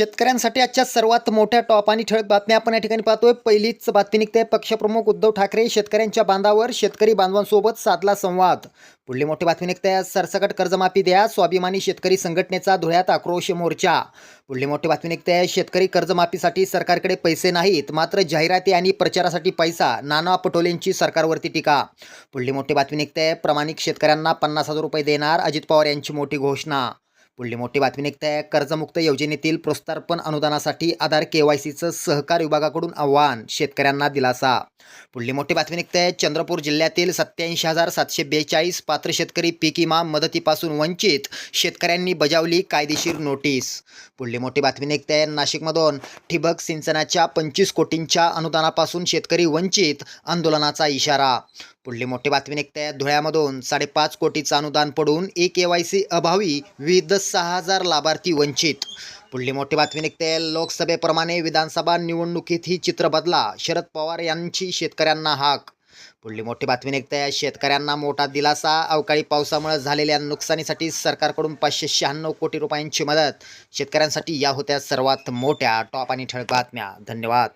शेतकऱ्यांसाठी आजच्या सर्वात मोठ्या टॉप आणि ठळक बातम्या आपण या ठिकाणी पाहतोय. पहिलीच बातमी निघते. पक्षप्रमुख उद्धव ठाकरे शेतकऱ्यांच्या बांधावर शेतकरी बांधवांसोबत साधला संवाद. पुढली मोठी बातमी निघते. सरसकट कर्जमाफी द्या. स्वाभिमानी शेतकरी संघटनेचा धुळ्यात आक्रोश मोर्चा. पुढली मोठी बातमी निघते. शेतकरी कर्जमाफीसाठी सरकारकडे पैसे नाहीत. मात्र जाहिराती आणि प्रचारासाठी पैसा. नाना पटोलेंची सरकारवरती टीका. पुढली मोठी बातमी निघते. प्रमाणिक शेतकऱ्यांना पन्नास हजार रुपये देणार अजित पवार यांची मोठी घोषणा. पुढली मोठी बातमी निघते. आहे कर्जमुक्त योजनेतील प्रोत्सार्पण अनुदानासाठी आधार केवायसीचं सहकार विभागाकडून आव्हान शेतकऱ्यांना दिलासा. पुढली मोठी बातमी निघते. आहे चंद्रपूर जिल्ह्यातील सत्याऐंशी हजार सातशे बेचाळीस पात्र शेतकरी पीक विमा मदतीपासून वंचित शेतकऱ्यांनी बजावली कायदेशीर नोटीस. पुढली मोठी बातमी निघते. आहे नाशिकमधून ठिबक सिंचनाच्या पंचवीस कोटींच्या अनुदानापासून शेतकरी वंचित आंदोलनाचा इशारा. पुढली मोठी बातमी निघते. आहे धुळ्यामधून साडेपाच कोटीचं अनुदान पडून ए के वाय सी अभावी विविध सहा हजार लाभार्थी वंचित. पुढली मोठी बातमी निघते. लोकसभेप्रमाणे विधानसभा निवडणुकीतही चित्र बदला. शरद पवार यांची शेतकऱ्यांना हाक. पुढली मोठी बातमी निघते. आहे शेतकऱ्यांना मोठा दिलासा. अवकाळी पावसामुळे झालेल्या नुकसानीसाठी सरकारकडून पाचशे शहाण्णव कोटी रुपयांची मदत. शेतकऱ्यांसाठी या होत्या सर्वात मोठ्या टॉप आणि ठळक बातम्या. धन्यवाद.